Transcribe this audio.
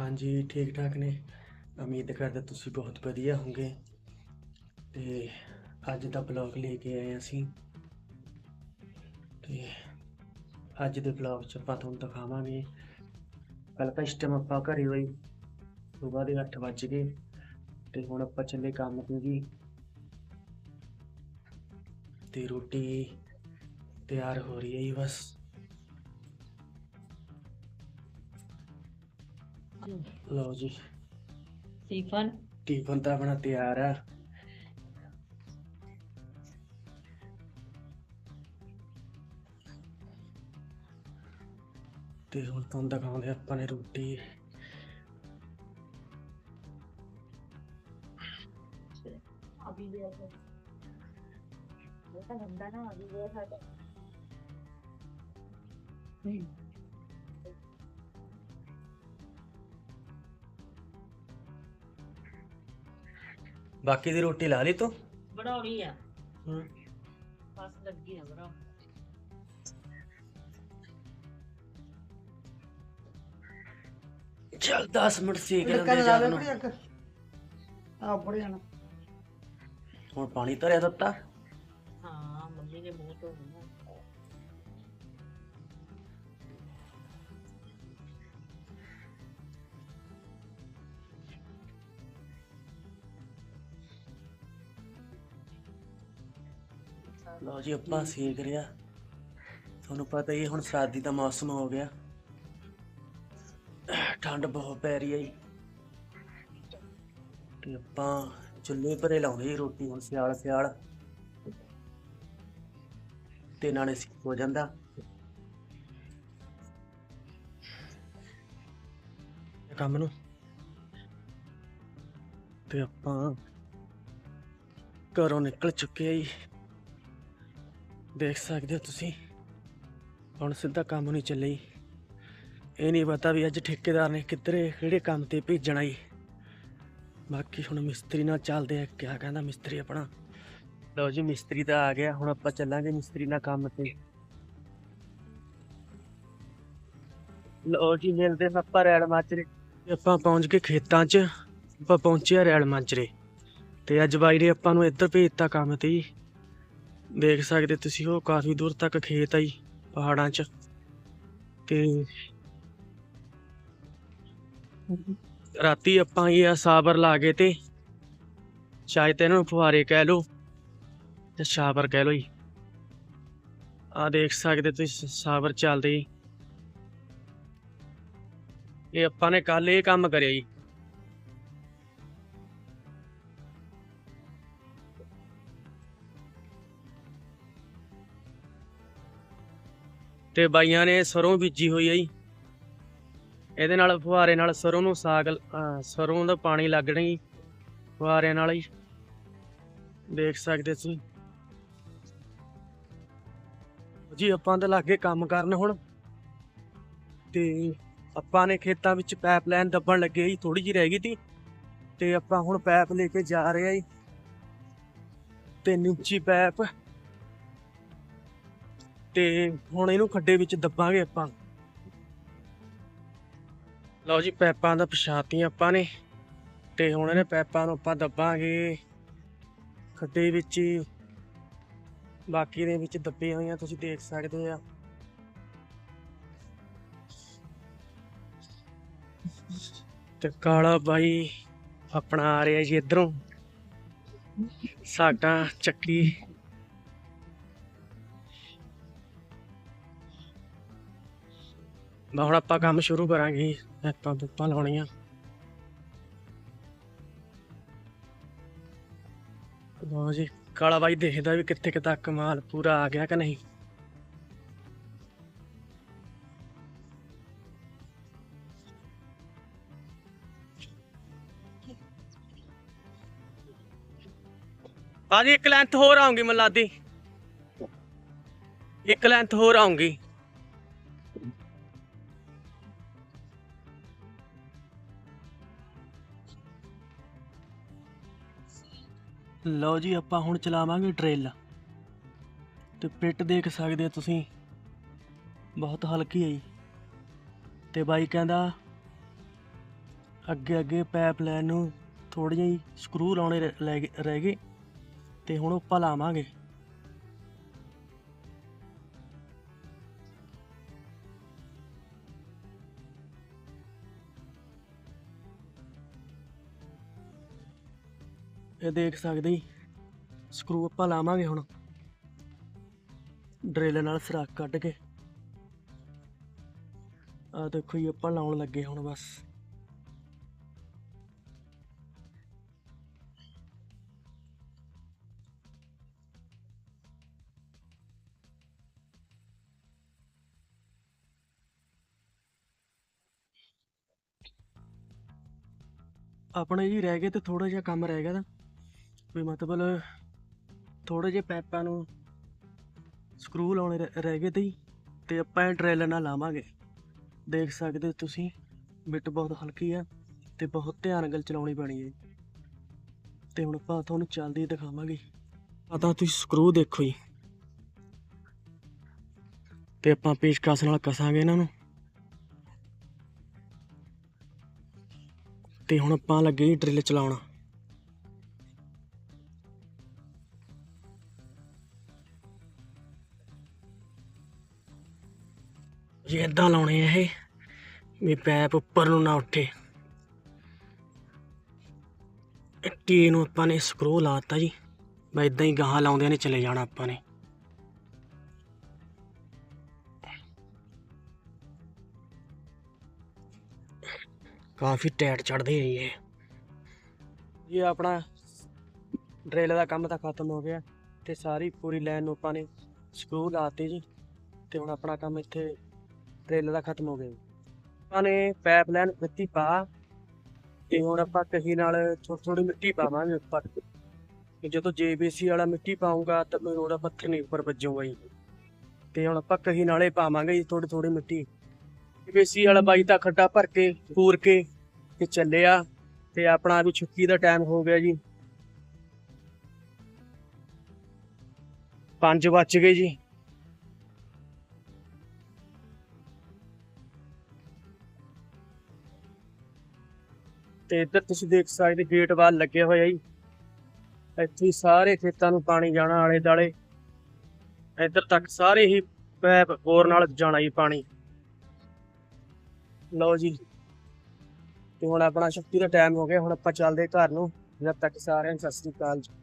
ਹਾਂਜੀ ਠੀਕ ਠਾਕ ਨੇ। ਉਮੀਦ ਕਰਦਾ ਤੁਸੀਂ ਬਹੁਤ ਵਧੀਆ ਹੋਵੋਗੇ। ਤੇ ਅੱਜ ਦਾ ਬਲੌਗ ਲੈ ਕੇ ਆਏ ਅਸੀਂ। ਤੇ ਅੱਜ ਦੇ ਬਲੌਗ 'ਚ ਆਪਾਂ ਤੁਹਾਨੂੰ ਦਿਖਾਵਾਂਗੇ। ਕੱਲ ਤਾਂ ਇਸ ਟਾਈਮ ਆਪਾਂ ਘਰੇ ਹੋਈ ਸਵੇਰ ਦੇ 8 ਵੱਜ ਗਏ। ਤੇ ਹੁਣ ਆਪਾਂ ਚੱਲੇ ਕੰਮ ਤੇ ਜੀ। ਤੇ ਰੋਟੀ ਤਿਆਰ ਹੋ ਰਹੀ ਹੈ ਜੀ ਬਸ। ਲਓ ਜੀ। ਟਿਫਨ ਟਿਫਨ ਤਾਂ ਆਪਣਾ ਤਿਆਰ ਆ। ਤੇ ਹੁਣ ਤੁਹਾਨੂੰ ਦਿਖਾਉਂਦੇ ਆਪਾਂ ਨੇ ਰੋਟੀ। ਅਭੀ ਦੇ ਉਹ ਤਾਂ। ਗੰਦਾ ਨਾ ਅਭੀ ਦੇ ਸਾਡਾ। ਬਾਕੀ ਦੀ ਰੋਟੀ ਲਾ ਲਈ ਤੂੰ? ਬਣਾਉਣੀ ਆ। ਹੂੰ। ਬਸ ਲੱਗੀ ਆ ਬਣਾ ਚੱਲ 10 ਮਿੰਟ ਸੇਕ ਲੈਂਦੇ ਲਾ ਜਾ ਲੈ ਨੂੰ। ਅੱਗ ਆ ਬੜੇ ਜਾਣਾ। ਹੁਣ ਪਾਣੀ ਧਰਿਆ ਦਿੱਤਾ ਹਾਂ ਮੰਮੀ ਨੇ ਮੂੰਹ ਤੋਂ। ਲਓ ਜੀ, ਆਪਾਂ ਸੇਕ ਰਿਹਾ ਤੁਹਾਨੂੰ ਪਤਾ ਹੀ ਹੈ ਹੁਣ ਸਰਦੀ ਦਾ ਮੌਸਮ ਹੋ ਗਿਆ। ਠੰਡ ਬਹੁਤ ਪੈ ਰਹੀ ਹੈ ਜੀ। ਤੇ ਆਪਾਂ ਚੁੱਲ੍ਹੇ ਪਰੇ ਲਾਉਂਦੇ ਰੋਟੀ, ਹੁਣ ਸਿਆਲ ਸਿਆਲ। ਤੇ ਨਾਲੇ ਹੋ ਜਾਂਦਾ। ਕੰਮ ਨੂੰ। ਤੇ ਆਪਾਂ ਘਰੋਂ ਨਿਕਲ ਚੁੱਕੇ ਆ ਜੀ। ਦੇਖ ਸਕਦੇ ਹੋ ਤੁਸੀਂ। ਹੁਣ ਸਿੱਧਾ ਕੰਮ ਨਹੀਂ ਚੱਲੇ ਇਹ ਨਹੀਂ ਪਤਾ ਵੀ ਅੱਜ ਠੇਕੇਦਾਰ ਨੇ ਕਿੱਧਰੇ, ਕਿਹੜੇ ਕੰਮ ਤੇ ਭੇਜਣਾ ਜੀ। ਬਾਕੀ ਹੁਣ ਮਿਸਤਰੀ ਨਾਲ ਚੱਲਦੇ ਆ। ਕਿਆ ਕਹਿੰਦਾ ਮਿਸਤਰੀ ਆਪਣਾ? ਲਓ ਜੀ, ਮਿਸਤਰੀ ਤਾਂ ਆ ਗਿਆ। ਹੁਣ ਆਪਾਂ ਚੱਲਾਂਗੇ ਮਿਸਤਰੀ ਨਾਲ ਕੰਮ ਤੇ। ਲਓ ਜੀ, ਮਿਲਦੇ ਆਪਾਂ ਰੈਲ ਮਾਚਰੇ ਆਪਾਂ ਪਹੁੰਚ ਗਏ ਖੇਤਾਂ 'ਚ। ਆਪਾਂ ਪਹੁੰਚੇ ਆ ਰੈਲ ਮਾਚਰੇ ਤੇ ਅੱਜ ਬਾਈ ਨੇ ਆਪਾਂ ਨੂੰ ਇੱਧਰ ਭੇਜਤਾ ਕੰਮ ਤੇ ਦੇਖ ਸਕਦੇ ਤੁਸੀਂ ਉਹ ਕਾਫੀ ਦੂਰ ਤੱਕ ਖੇਤ ਆਈ ਪਹਾੜਾਂ 'ਚ। ਤੇ ਰਾਤੀ ਆਪਾਂ ਇਹ ਆ ਸਾਬਰ ਲਾ ਗਏ ਤੇ ਚਾਹੇ ਤੇ ਇਹਨਾਂ ਫੁਹਾਰੇ ਕਹਿ ਲਓ ਤੇ ਸਾਬਰ ਕਹਿ ਲਓ ਜੀ। ਆ ਦੇਖ ਸਕਦੇ ਤੁਸੀਂ ਸਾਬਰ ਚੱਲਦੇ ਜੀ। ਇਹ ਆਪਾਂ ਨੇ ਕੱਲ ਇਹ ਕੰਮ ਕਰਿਆ ਜੀ। ਤੇ ਬਾਈਆਂ ਨੇ ਸਰੋਂ ਬੀਜੀ ਹੋਈ ਹੈ ਜੀ। ਇਹਦੇ ਨਾਲ, ਫੁਹਾਰੇ ਨਾਲ ਸਰੋਂ ਨੂੰ ਸਾਗ ਅਹ ਸਰੋਂ ਦਾ ਪਾਣੀ ਲੱਗਣਾ ਜੀ ਫੁਹਾਰੇ ਨਾਲ ਹੀ। ਦੇਖ ਸਕਦੇ ਤੁਸੀਂ। ਜੀ, ਆਪਾਂ ਤਾਂ ਲੱਗੇ ਕੰਮ ਕਰਨ ਹੁਣ। ਤੇ ਆਪਾਂ ਨੇ ਖੇਤਾਂ ਵਿੱਚ ਪਾਈਪਲਾਈਨ ਦੱਬਣ ਲੱਗੇ ਜੀ ਥੋੜੀ ਜਿਹੀ ਰਹਿ ਗਈ ਤੀ। ਤੇ ਆਪਾਂ ਹੁਣ ਪਾਈਪ ਲੈ ਕੇ ਜਾ ਰਹੇ ਆ ਜੀ। ਤੇ ਉੱਚੀ ਪਾਈਪ ਤੇ ਹੁਣ ਇਹਨੂੰ ਖੱਡੇ ਵਿੱਚ ਦੱਬਾਂਗੇ ਆਪਾਂ। ਲਓ ਜੀ, ਪੈਪਾਂ ਦਾ ਪਛਾਤੀਆਂ ਆਪਾਂ ਨੇ। ਤੇ ਹੁਣ ਇਹਨੇ ਪੈਪਾਂ ਨੂੰ ਆਪਾਂ ਦੱਬਾਂਗੇ। ਖੱਡੇ ਵਿੱਚ ਹੀ। ਬਾਕੀ ਦੇ ਵਿੱਚ ਦੱਬੀਆਂ ਹੋਈਆਂ, ਤੁਸੀਂ ਦੇਖ ਸਕਦੇ ਆ। ਤੇ ਕਾਲਾ ਬਾਈ ਆਪਣਾ ਆ ਰਿਹਾ ਜੀ ਇਧਰੋਂ। ਸਾਡਾ ਚੱਕੀ। ਬਾ ਹੁਣ ਆਪਾਂ ਕੰਮ ਸ਼ੁਰੂ ਕਰਾਂਗੇ ਆਪਾਂ ਬੁੱਪਾਂ ਲਾਉਣੀਆਂ। ਲਓ ਜੀ, ਕਾਲਾ ਬਾਈ ਦੇਖਦਾ ਵੀ ਕਿੱਥੇ ਕਿ ਤੱਕ ਮਾਲ ਪੂਰਾ ਆ ਗਿਆ ਕਿ ਨਹੀਂ। ਬਾਜੀ ਇੱਕ ਲੈਂਥ ਹੋਰ ਆਉਂਗੀ ਮਲਾਦੀ ਇੱਕ ਲੈਂਥ ਹੋਰ ਆਉਂਗੀ ਲਓ ਜੀ, ਆਪਾਂ ਹੁਣ ਚਲਾਵਾਂਗੇ ਡਰਿਲ। ਤੇ ਪਿੱਟ ਦੇਖ ਸਕਦੇ ਹੋ ਤੁਸੀਂ। ਬਹੁਤ ਹਲਕੀ ਹੈ ਜੀ। ਤੇ ਬਾਈ ਕਹਿੰਦਾ, ਅੱਗੇ ਅੱਗੇ ਪਾਈਪ ਲਾਈਨ ਨੂੰ ਥੋੜੀ ਜਿਹੀ ਸਕਰੂ ਲਾਉਣੇ ਰਹਿ- ਲੈ ਗਏ- ਰਹਿ ਗਏ। ਤੇ ਹੁਣ ਆਪਾਂ ਲਾਵਾਂਗੇ। ਇਹ ਦੇਖ ਸਕਦੇ ਜੀ। ਸਕਰੂ ਆਪਾਂ ਲਾਵਾਂਗੇ ਹੁਣ। ਡਰਿਲ ਨਾਲ ਸਰਾਖ ਕੱਢ ਕੇ। ਆ ਦੇਖੋ ਜੀ, ਆਪਾਂ ਲਾਉਣ ਲੱਗੇ ਹੁਣ ਬਸ। ਆਪਣੇ ਜੀ ਰਹਿ ਗਏ ਤੇ ਥੋੜਾ ਜਿਹਾ ਕੰਮ ਰਹਿ ਗਿਆ ਤਾਂ। ਵੀ ਮਤਲਬ ਥੋੜੇ ਜਿਹੇ ਪੈਪਾਂ ਨੂੰ ਸਕਰੂ ਲਾਉਣੇ ਰਹਿ- ਰਹਿ ਗਏ ਤੇ ਜੀ ਤੇ ਆਪਾਂ ਇਹ ਡਰਿਲ ਨਾਲ ਲਾਵਾਂਗੇ। ਦੇਖ ਸਕਦੇ ਤੁਸੀਂ ਬਿੱਟ ਬਹੁਤ ਹਲਕੀ ਆ ਤੇ ਬਹੁਤ ਧਿਆਨ ਨਾਲ ਚਲਾਉਣੀ ਪੈਣੀ ਹੈ। ਤੇ ਹੁਣ ਆਪਾਂ ਤੁਹਾਨੂੰ ਚੱਲਦੀ ਦਿਖਾਵਾਂਗੇ। ਪਤਾ ਤੁਸੀਂ ਸਕਰੂ ਦੇਖੋ ਜੀ। ਤੇ ਆਪਾਂ ਪੇਚਕਸ ਨਾਲ ਕਸਾਂਗੇ ਇਹਨਾਂ ਨੂੰ। ਤੇ ਹੁਣ ਆਪਾਂ ਲੱਗੇ ਜੀ ਡਰਿਲ ਚਲਾਉਣ। ਜੇ ਏਦਾਂ ਲਾਉਣੇ ਆ ਇਹ, ਵੀ ਪੈਪ ਉੱਪਰ ਨੂੰ ਨਾ ਉੱਠੇ। ਟੀ ਨੂੰ ਆਪਾਂ ਨੇ ਸਕਰੂ ਲਾਤਾ ਜੀ? ਬਈ ਇਦਾਂ ਹੀ ਗਾਹਾਂ ਲਾਉਂਦਿਆਂ ਨੇ ਚਲੇ ਜਾਣਾ ਆਪਾਂ ਨੇ। ਕਾਫੀ ਟੈਟ ਚੜਦੇ ਆ ਜੀ ਇਹ। ਇਹ ਆਪਣਾ ਡਰਿਲ ਦਾ ਕੰਮ ਤਾਂ ਖਤਮ ਹੋ ਗਿਆ ਤੇ ਸਾਰੀ ਪੂਰੀ ਲਾਈਨ ਨੂੰ ਆਪਾਂ ਨੇ ਸਕਰੂ ਲਾਤੇ ਜੀ। ਤੇ ਹੁਣ ਆਪਣਾ ਕੰਮ ਇੱਥੇ ਡਰਿਲ ਦਾ ਖਤਮ ਹੋ ਗਿਆ ਜੀ। ਆਪਾਂ ਨੇ ਪਾਈਪ ਮਿੱਟੀ ਪਾ ਤੇ ਹੁਣ ਆਪਾਂ ਕਹੀ ਨਾਲ ਥੋੜੀ ਥੋੜੀ ਮਿੱਟੀ ਪਾਵਾਂਗੇ ਉੱਪਰ। ਕਿ ਜਦੋਂ ਜੇਬੀਸੀ ਵਾਲਾ ਮਿੱਟੀ ਪਾਉਂਗਾ ਤਾਂ ਕੋਈ ਰੋੜਾ ਪੱਥਰ ਨਹੀਂ ਉੱਪਰ ਵੱਜੂਗਾ ਜੀ। ਤੇ ਹੁਣ ਆਪਾਂ ਕਹੀ ਨਾਲੇ ਪਾਵਾਂਗੇ ਜੀ ਥੋੜੀ ਥੋੜੀ ਮਿੱਟੀ। ਜੇਬੀਸੀ ਵਾਲਾ ਬਾਈ ਤਾਂ ਖੱਡਾ ਭਰ ਕੇ, ਪੂਰ ਕੇ ਤੇ ਚੱਲਿਆ ਤੇ ਆਪਣਾ ਵੀ ਛੁੱਟੀ ਦਾ ਟਾਈਮ ਹੋ ਗਿਆ ਜੀ। 5 ਵੱਜ ਗਏ ਜੀ। ਤੇ ਇੱਧਰ ਤੁਸੀਂ ਦੇਖ ਸਕਦੇ ਗੇਟ ਵੱਲ ਲੱਗੇ ਹੋਏ ਆ ਜੀ। ਇੱਥੇ ਸਾਰੇ ਖੇਤਾਂ ਨੂੰ ਪਾਣੀ ਜਾਣਾ ਆਲੇ ਦਾਲੇ ਇੱਧਰ ਤੱਕ ਸਾਰੇ ਹੀ ਪੈਪ ਹੋਰ ਨਾਲ ਜਾਣਾ ਜੀ ਪਾਣੀ। ਲਓ ਜੀ। ਤੇ ਹੁਣ ਆਪਣਾ ਸ਼ਕਤੀ ਦਾ ਟਾਈਮ ਹੋ ਗਿਆ। ਹੁਣ ਆਪਾਂ ਚੱਲਦੇ ਘਰ ਨੂੰ। ਜਦ ਤੱਕ ਸਾਰਿਆਂ ਨੂੰ ਸਤਿ ਸ੍ਰੀ ਅਕਾਲ ਜੀ।